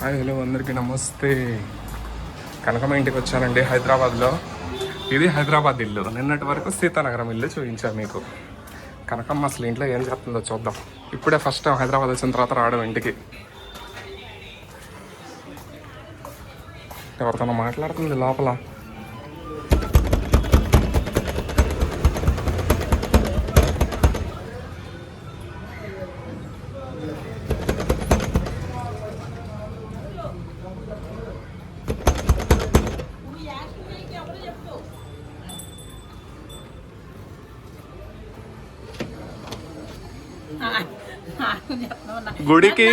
Hi hello అందరికీ నమస్తే. కనకమ్మ ఇంటికి వచ్చానండి హైదరాబాద్లో. ఇది హైదరాబాద్ ఇల్లు. నిన్నటి వరకు సీతానగరం ఇల్లు చూపించాను మీకు. కనకమ్మ అసలు ఇంట్లో ఏం చేస్తుందో చూద్దాం. ఇప్పుడే ఫస్ట్ టైం హైదరాబాద్ వచ్చిన తర్వాత రావడం ఇంటికి. ఎవరితోనో మాట్లాడుతుంది లోపల. గుడికి?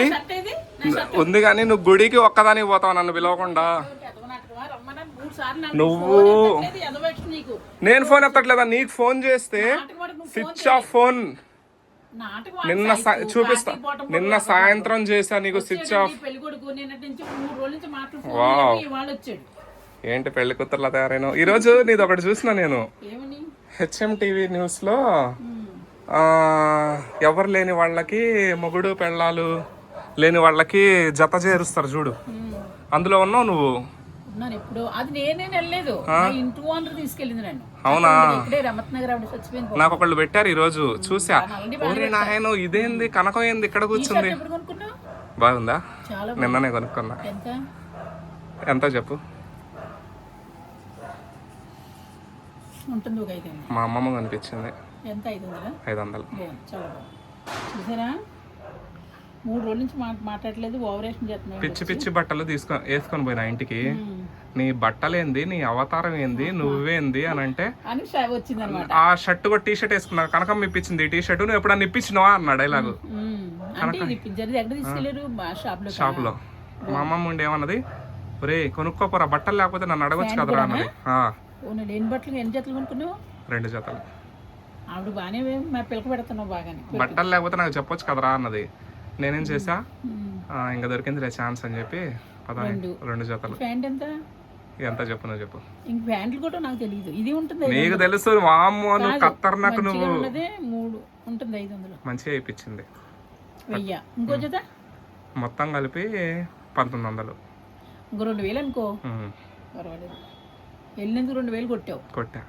ఉంది కానీ నువ్వు గుడికి ఒక్కదానికి పోతావు నన్ను పిలవకుండా? నువ్వు నేను ఫోన్ ఎత్తట్లేదా? నీకు ఫోన్ చేస్తే స్విచ్ ఆఫ్ ఫోన్. నిన్న చూపిస్తా. నిన్న సాయంత్రం చేశా నీకు స్విచ్ ఆఫ్. చేసి ఏంటి పెళ్ళి కూతుర్లా తయారైన ఈ రోజు నీది ఒకటి చూసిన నేను. హెచ్ఎం టీవీ న్యూస్లో ఎవరు లేని వాళ్ళకి మొగుడు పెళ్ళాలు లేని వాళ్ళకి జత చేరుస్తారు చూడు. అందులో ఉన్నావు నువ్వు. ఉన్నాను ఎప్పుడు. అది నేనే వెళ్ళలేదు. మా ఇంటి ఓనర్ తీసుకెళ్ళింది నన్ను. అవునా? నాకు ఒకళ్ళు పెట్టారు ఈ రోజు చూసా ఓరే నాయన ఇదేంది? కనకం ఏంది? ఇక్కడ కూర్చుంది. బాగుందా? నిన్ననే కొనుక్కున్నా. ఎంత? చెప్పు? మా అమ్మమ్మ కనిపించింది. ఎంత ఐదు వందలా ఐదు వందలు చాలా బాగుంది. చూసారా? మూడు రోజుల నుంచి మాట మాట్లాడలేదు ఓవరేషన్ పిచ్చి పిచ్చి బట్టలు తీసుకొని వేసుకొని పోయినా ఇంటికి. నీ బట్టలేంది నీ అవతారం ఏంది నువ్వేంది అని అంటే ఆ షర్ట్ కూడా టీ షర్ట్ వేసుకున్నా కనకం ఇప్పించింది టీ షర్ట్ నువ్వు ఎప్పుడన్నా ఇప్పించినావా అన్నాడు డైలాగు. మా షాప్లో మా అమ్మమ్మ ఉండి ఏమన్నది? ఒరే కొనుక్కోపోరా బట్టలు లేకపోతే నన్ను అడగొచ్చు కదరా అన్నది. జతలు కొనుక్కున్నావు? రెండు జతలు. ఆవిడ బాగానే మా పిల్లక పెడుతున్నావు బాగానే. బట్టలు లేకపోతే నాకు చెప్పొచ్చు కదరా అన్నది. నేనేం చేసా ఇంకా దొరికింది ఛాన్స్ అని చెప్పి పద రెండు. జతలు. ప్యాంట్ ఎంత? ఎంత చెప్పు నువ్వు చెప్పు. ఇంక ప్యాంట్లు కూడా నాకు తెలియదు ఇది ఉంటుంది నీకు తెలుసు వామ్మో నువ్వు మంచిగా నువ్వు. మూడు. ఉంటుంది ఐదు వందలు. మంచిగా ఇప్పించింది. వెయ్యి. ఇంకో జత? మొత్తం కలిపి పంతొమ్మిది వందలు. ఇంకో రెండు వేలు అనుకో. పర్వాలేదు. వెళ్ళినందుకు రెండు వేలు కొట్టావు. కొట్టా.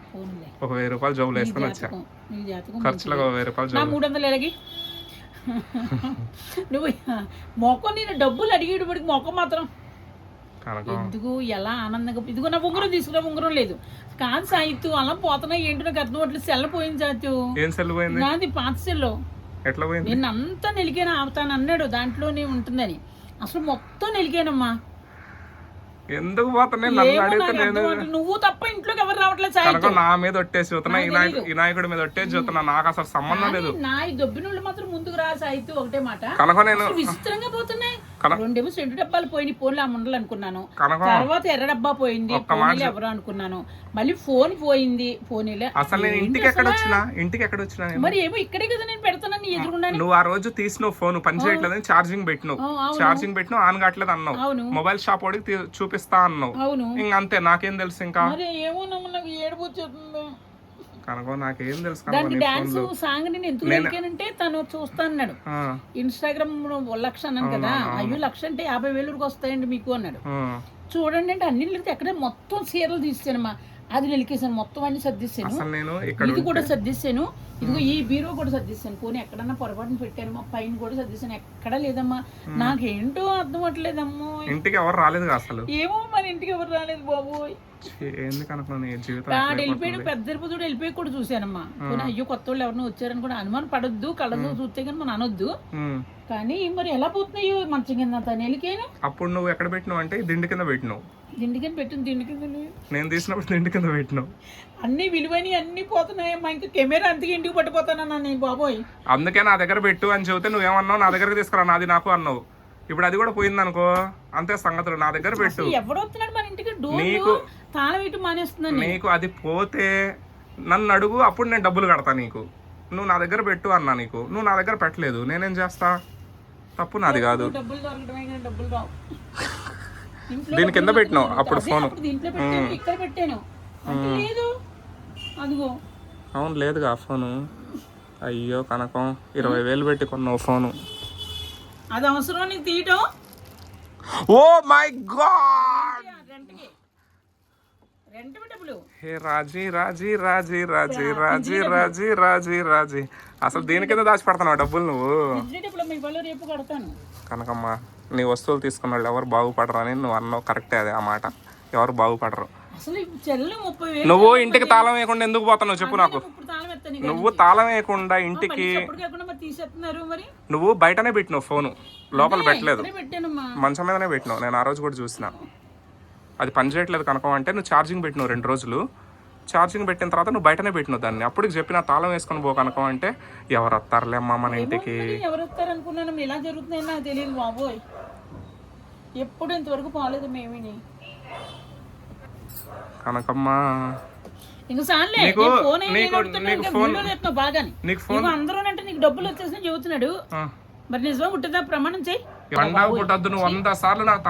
ఒక వెయ్యి రూపాయలు జోబులు వేసుకొని వచ్చా? ఖర్చులకు ఒక వెయ్యి రూపాయలు మూడు వందలు ఎలాగి? నువ్వు మొక్క నేను డబ్బులు అడిగేటప్పటికి మొక్క మాత్రం. ఎందుకు? ఎలా ఆనందంగా ఇదిగో నా ఉంగరం తీసుకున్నా ఉంగరం లేదు. కాదు సాయిత్తు అలా పోతున్నా ఏంటో నాకు అర్థం అవ్వట్లేదు సెల్ల పోయింది సాయిత్తు? ఏం సెల్ పోయింది? నాది పాత సెల్లో. ఎట్లా పోయింది? నేను అంతా నిలికాను ఆపుతాను అన్నాడు దాంట్లోనే ఉంటుందని. అసలు మొత్తం నిలికానమ్మా. ఎందుకు పోతున్నాయి? నన్ను అడిగితే నేను. నువ్వు తప్ప ఇంట్లోకి ఎవరు రావట్లేదు కనుక నా మీద ఒట్టేసి చూస్తున్నా ఈ నాయకు ఈ నాయకుడి మీద ఒట్టేసి చూస్తున్నా నాకు అసలు సంబంధం లేదు. నా ఈ దొబ్బినోళ్ళు మాత్రం ముందుకు రా సాయిత్తు ఒకటే మాట. కనుక నేను విచిత్రంగా పోతున్నాయి. రెండేమో సెంటు డబ్బాలు పోయినాయి ఫోన్లు ఆ ముండలు అనుకున్నాను. తర్వాత ఎర్ర డబ్బా పోయింది ఎవరు అనుకున్నాను. మళ్ళీ ఫోన్ పోయింది ఫోన్ అసలు నేను ఇంటికి ఎక్కడ వచ్చినా? ఇంటికి ఎక్కడ వచ్చినా మరి ఏమో ఇక్కడే కదా నేను నువ్వు ఆ రోజు తీసినావు ఫోన్ పని చేయట్లేదని ఛార్జింగ్ పెట్టినావు. ఛార్జింగ్ పెట్టినావు ఆన్ కావట్లేదు అన్నావు మొబైల్ షాప్ వాడికి చూపిస్తా అన్నావు. అవును. ఇంక అంతే నాకేం తెలుసు ఇంకా? నాకు కనుక తెలుసు దానికి డాన్స్ సాంగ్ నేను ఎందుకు తను చూస్తా అన్నాడు. ఆ, ఇన్స్టాగ్రామ్ లక్ష అన్నాను కదా అయ్యో లక్ష అంటే యాభై వేలకు వస్తాయండి మీకు అన్నాడు. చూడండి అంటే అన్ని వెళ్తే ఎక్కడ మొత్తం చీరలు తీసానమ్మా అది నిలికేసాను మొత్తం అన్ని సర్దిస్తాను. ఇది కూడా సర్దిస్తాను. ఇదిగో ఈ బీరో కూడా సర్దిస్తాను. పోనీ ఎక్కడన్నా పొరపాటున పెట్టాను మా పైన కూడా సర్దిస్తాను. ఎక్కడా లేదమ్మా. నాకేంటో అర్థం అవ్వట్లేదమ్మో. ఇంటికి ఎవరు రాలేదు అసలు? ఏమో ఇంటికి ఎవరు రాలేదు బాబు. నీ జీవితం వెళ్ళిపోయాడు పెద్ద తిరుపతి వెళ్ళిపోయి కూడా చూశానమ్మా. పోనీ అయ్యో కొత్త వాళ్ళు ఎవరినో వచ్చారని కూడా అనుమానం పడొద్దు కళ్ళతో చూస్తే కానీ మనం అనొద్దు. కానీ మరి ఎలా పోతున్నాయో మంచం కింద తను అప్పుడు నువ్వు ఎక్కడ పెట్టినావు అంటే దిండి కింద పెట్టినావు. దిండికని పెట్టింది దిండి కింద నేను తీసినప్పుడు దిండి కింద పెట్టినావు. అన్ని విలువైనవి అన్ని పోతున్నాయమ్మా ఇంకా కెమెరా అంతకి ఇంటికి పట్టిపోతానన్నా నేను బాబోయ్. అందుకే నా దగ్గర పెట్టు అని చెబితే నువ్వేమన్నావు? నా దగ్గరకు తీసుకురా నాది నాకు అన్నావు. ఇప్పుడు అది కూడా పోయింది అనుకో అంతే సంగతులు నా దగ్గర పెట్టు. ఎవడు వస్తున్నాడు మన ఇంటికి? డోర్లు నీకు- తాళం వేయటం మానేస్తుందని నీకు అది పోతే నన్ను అడుగు అప్పుడు నేను డబ్బులు కడతా నీకు. నువ్వు నా దగ్గర పెట్టు అన్నా నీకు. నువ్వు నా దగ్గర పెట్టలేదు నేనేం చేస్తా? తప్పు నాది కాదు. దీని కింద పెట్టినావు. అప్పుడు ఫోను. అవును లేదుగా ఫోను. అయ్యో కనకం. ఇరవై వేలు పెట్టి కొన్నావు ఫోను. అది అవసరం నీకు తీయటం? Oh my god! రెంట్కి రెంట్ డబ్బులు. హే రాజీ రాజీ రాజీ రాజీ రాజీ రాజీ రాజీ రాజీ. అసలు దేని కింద దాచి డబ్బులు నువ్వు? డబ్బులు మీ వాళ్ళు రేపు కడతాను. కనకమ్మ నీ వస్తువులు తీసుకున్న వాళ్ళు ఎవరు బాగుపడరు అని నువ్వు అన్నావు. కరెక్టే అదే ఆ మాట. ఎవరు బాగుపడరు. అసలు నువ్వు ఇంటికి తాళం వేయకుండా ఎందుకు పోతున్నావు చెప్పు నాకు. నువ్వు తాళం వేయకుండా ఇంటికి నువ్వు బయటనే పెట్టినావు ఫోను. లోపల పెట్టలేదు. మంచం మీదనే పెట్టినావు. నేను ఆ రోజు కూడా చూసిన. అది పని చేయట్లేదు కనుక అంటే నువ్వు ఛార్జింగ్ పెట్టినావు రెండు రోజులు. ఛార్జింగ్ పెట్టిన తర్వాత నువ్వు బయటనే పెట్టినావు దాన్ని. అప్పుడు చెప్పిన తాళం వేసుకొని పో కనుక అంటే ఎవరు వస్తారులే అమ్మా మన ఇంటికి. మరి ఎవరు వస్తారు అనుకున్నాను ఇలా జరుగుతున్నాయి నాకు తెలియదు బాబోయ్. ఎప్పుడు ఇంతవరకు పోలేదు మేమేని. కనకమ్మ. నీకు- ఫోన్ నీకు- ఫోన్- బాగాని. నీకు ఫోన్ అందరూ అంటే నీకు డబ్బులు వచ్చేసి చెబుతున్నాడు. ఆ. మరి నిజమా పుట్టిదా ప్రమాణం చేయి పండగ పుట్టద్దు నువ్వు వంద సార్లు నాకు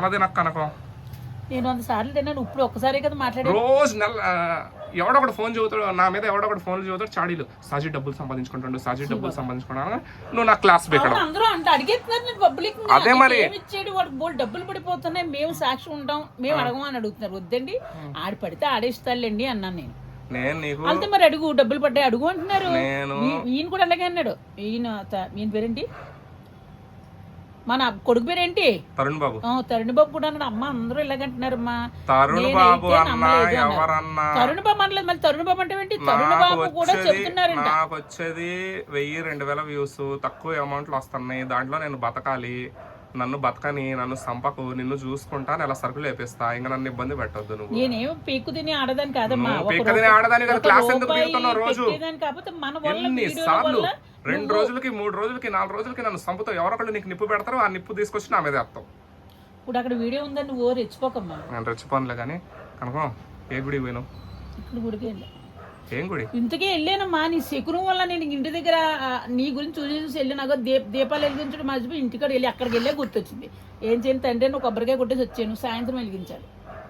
నేను వంద సార్లు తిన్నాను ఇప్పుడు ఒక్కసారి కదా మాట్లాడే రోజు నెల ఆ, ఎవడొకడు ఫోన్ చదువుతాడు నా మీద ఎవడొకడు ఫోన్ చదువుతాడు చాడీలు సాజీ డబ్బులు సంపాదించుకుంటాడు సాజీ డబ్బులు సంపాదించుకున్నాడు నువ్వు నా క్లాస్ అందరూ అంటే అడిగేస్తున్నారు నేను పబ్లిక్ అదే మరి. ఏమి ఇచ్చాడు బోల్ డబ్బులు పడిపోతున్నాయి మేము సాక్షి ఉంటాం మేము అడగం అని అడుగుతున్నారు వద్దండి. ఆడి పడితే ఆడేస్తారులేండి అన్నాను నేను. నేను నీకు అయితే మరి అడుగు డబ్బులు పడ్డాయి అడుగు అంటున్నారు. నేను ఈయన కూడా అలాగే అన్నాడు. ఈయన ఈయన పేరేంటి? మన కొడుకు పేరేంటి? తరుణ్ బాబు. తరుణ్ బాబు కూడా అన్నాడు. అమ్మ అందరూ ఇలాగంటున్నారమ్మా తరుణ్ నేనైతే బాబు. ఎవరన్నా. తరుణ్ బాబు అనలేదు. మళ్ళీ తరుణ్ బాబు అంటే ఏంటి? తరుణ్ బాబు కూడా వచ్చేది చెప్తున్నారంట నాకు వచ్చేది వెయ్యి రెండు వేల వ్యూస్ తక్కువ అమౌంట్లు వస్తున్నాయి. దాంట్లో నేను బతకాలి. నన్ను బతకని నన్ను సంపకు నిన్ను చూసుకుంటా నెల సరుకులు వేపిస్తా ఇంకా నన్ను ఇబ్బంది పెట్టొద్దు నువ్వు. నేనేమో పీక్కు తిని ఆడదాని కాదమ్మా. నువ్వు ఒక పీక్క తిని ఆడదాని కదా ఒక క్లాస్ ఎందుకు రూపాయి పీకుతున్నావు రోజు? పెట్టేదాని కాకపోతే మన వల్ల ఎన్ని వీడియోల సార్లు? వల్ల రెండు రోజులకి మూడు రోజులకి నాలుగు రోజులకి నన్ను సంపుతావు. ఎవరొకళ్ళు నీకు నిప్పు పెడతారు ఆ నిప్పు తీసుకొచ్చి నా మీద వేస్తావు. ఇప్పుడు అక్కడ వీడియో ఉందని ఓ రెచ్చిపోకమ్మా. నేను రెచ్చిపోనులే కానీ కనుకో ఏ గుడికి పోయినావు? ఇక్కడ గుడికి వెళ్ళా. ఏం గుడి? ఇంతకే వెళ్ళానమ్మా నీ శకునం వల్ల నేను ఇంటి దగ్గర నీ గురించి చూసి చూసి వెళ్ళినాక దీప దీపాలు వెలిగించడం మర్చిపోయి ఇంటికాడ వెళ్ళి అక్కడికి వెళ్ళే గుర్తొచ్చింది. ఏం చేయను తండ్రి నువ్వు కొబ్బరికాయ కొట్టేసి వచ్చాను సాయంత్రం వెలిగించాలి.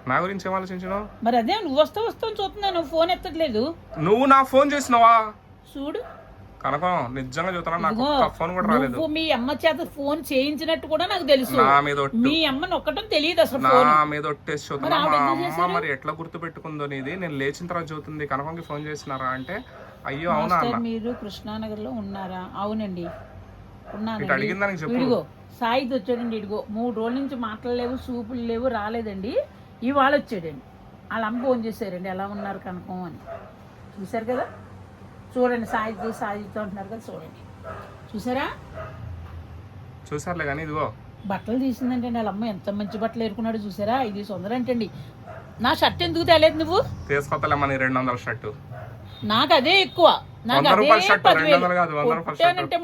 నా గురించి ఏం ఆలోచించినావు? మరి అదే నువ్వు వస్తావు వస్తావు చూస్తున్నాను ఫోన్ ఎత్తట్లేదు. నువ్వు నా ఫోన్ చేసినావా? చూడు. కనకం నిజంగా చెబుతున్నా నాకు ఫోన్ కూడా రాలేదు. నువ్వు మీ అమ్మ చేత ఫోన్ చేయించినట్టు కూడా నాకు తెలుసు. నా మీద మీ అమ్మ నొక్కటం తెలియదు అసలు నా మీద ఒట్టేసి చూస్తున్నా. మా అమ్మ మరి ఎట్లా గుర్తు పెట్టుకుందో నీది. నేను లేచిన తర్వాత చూస్తుంది. కనకంకి ఫోన్ చేసినారా అంటే అయ్యో అవునా మీరు కృష్ణానగర్లో ఉన్నారా? అవునండి. అడిగిన దానికి చెప్పు. సాయిత్ వచ్చాడండి ఇడిగో మూడు రోజుల నుంచి మాట్లాడలేవు సూపులు లేవు రాలేదండి. ఇవాళ వచ్చాడండి. వాళ్ళ అమ్మ ఫోన్ చేశారండి. ఎలా ఉన్నారు కనకం అని. చూశారు కదా? చూడండి సాయిత్ సాయిత్ అంటున్నారు కదా చూడండి. చూసారా? చూసారులే కానీ ఇదిగో. బట్టలు తీసిందంటే వాళ్ళ అమ్మ ఎంత మంచి బట్టలు ఏరుకున్నాడో చూసారా? ఇది సొందరంటండి నా షర్ట్ ఎందుకు తేలేదు నువ్వు? తీసుకొత్తలేమ్మా నీ రెండు వందల షర్టు. నాకు అదే ఎక్కువ. నాకు అదే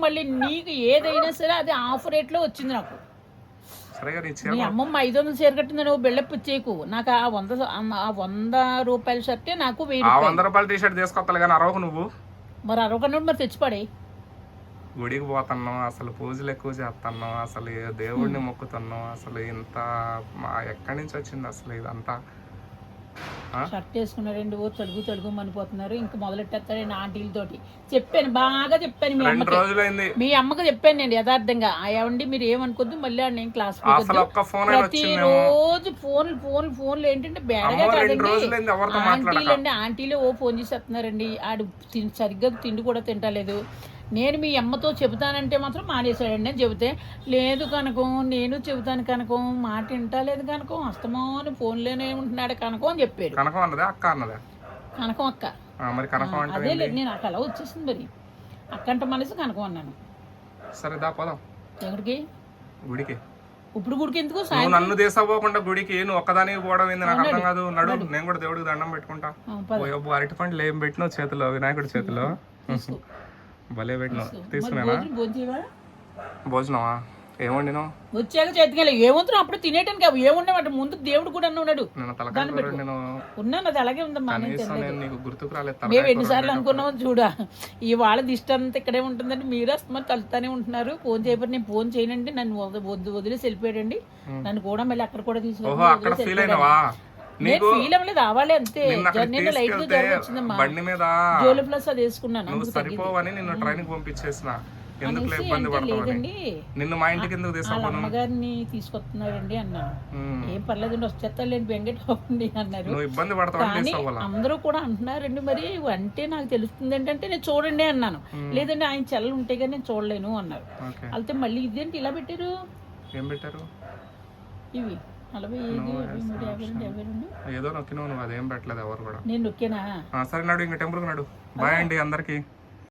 మళ్ళీ నీకు ఏదైనా సరే అది ఆఫ్ రేట్లో వచ్చింది నాకు. నీ అమ్మమ్మ ఐదు వందలు చీర కట్టింది నువ్వు బిళ్ళప్పు ఇచ్చేకు నాకు ఆ వంద ఆ వంద రూపాయల షర్టే నాకు వెయ్యి వంద రూపాయల టీ షర్ట్ కానీ అరవకు నువ్వు. మరి అరవకన్నాడు మరి తెచ్చిపడే? గుడికి పోతున్నావు అసలు పూజలు ఎక్కువ చేస్తున్నావు అసలు దేవుడిని మొక్కుతున్నావు అసలు ఇంత మా ఎక్కడి నుంచి వచ్చింది అసలు ఇదంతా? షర్ట్ వేసుకున్నారండి ఓ తలుగు తలుగు మనిపోతున్నారు ఇంకా మొదలెట్టేస్తారండి ఆంటీలతోటి చెప్పాను బాగా చెప్పాను మీ రెండు అమ్మకి. మీ అమ్మకి చెప్పాను నేను యథార్థంగా. ఏమండి మీరు ఏమనుకోద్దు మళ్ళీ నేను క్లాస్ ప్రతిరోజు ఫోన్ ఫోన్ ఫోన్లు ఏంటంటే బేడగా రెండు కాదండి. ఆంటీలు అండి ఆంటీలు ఓ ఫోన్ చేసేస్తున్నారండి. ఆడు సరిగ్గా తిండి కూడా తింటలేదు. నేను మీ అమ్మతో చెబుతానంటే మాత్రం మానేశాడండి నేను చెబితే లేదు కనుకం నేను చెబుతాను కనుకం మాట వింటలేదు కనుకం అస్తమాను ఫోన్లోనే ఉంటున్నాడు కనుకం అని చెప్పాడు. కనకం అన్నదే అక్క అన్నదే? కనకం అక్క. మరి కనకం అంటే అదే లేదు నేను నాకు అలా వచ్చేసింది మరి. అక్కంట మనసు కనకం అన్నాను. సరే దా పోదాం. ఎక్కడికి? గుడికి. ఇప్పుడు గుడికి ఎందుకు? నువ్వు నన్ను తీసపోకుండా గుడికి నువ్వు ఒక్కదానికి పోవడం ఏంది? నాకు అర్థం కాదు. నడు నేను కూడా దేవుడికి దండం పెట్టుకుంటా. అరటి పండ్లు ఏం పెట్టినావు చేతిలో? వినాయకుడి చేతిలో. భలే పెట్టినా తీసుకున్నానా భోజనమా? ఏమండినా వచ్చాక చేతికెళ్ళి ఏముంటున్నా అప్పుడు తినేటానికి అవి ఏమున్నామంట ముందు దేవుడు కూడా అన్న ఉన్నాడు. ఉన్నాను అది అలాగే ఉందమ్మా మేము ఎన్నిసార్లు అనుకున్నామో చూడా. ఈ వాళ్ళ దిష్టంతా ఇక్కడే ఉంటుందండి. మీరు అస్తమారు కలుతానే ఉంటున్నారు. ఫోన్ చేయబడి నేను ఫోన్ చేయనండి. నన్ను వద్దు వదిలేసి వెళ్ళిపోయాడండి. నన్ను కూడా మళ్ళీ అక్కడ కూడా తీసుకు నీకు బండి మీద నువ్వు సరిపోవని నిన్ను ట్రైన్కి పంపించేసిన. ఎందుకు ఇబ్బంది పడతావని? నిన్ను మా ఇంటికి ఎందుకు తీసుకున్నాను అమ్మగారిని తీసుకొస్తున్నారండి అన్నా. ఏం పర్లేదండి వచ్చేస్తాలేండి బెంగటండి అన్నారు. నువ్వు ఇబ్బంది పడతావు అందరూ కూడా అంటున్నారండి మరి అంటే నాకు తెలుస్తుంది ఏంటంటే నేను చూడండి అన్నాను. లేదండి ఆయన చెల్లలు ఉంటే కానీ నేను చూడలేను అన్నారు. అయితే మళ్ళీ ఇదేంటి ఇలా పెట్టారు? ఏం పెట్టారు? ఇవి. ఏదో నొక్కినావు నువ్వు అదేం పెట్టలేదు ఎవరు కూడా. నేను నొక్కేనా? సరే నాడు ఇంక టెంపుల్కి నాడు. బాయ్ అండి అందరికీ.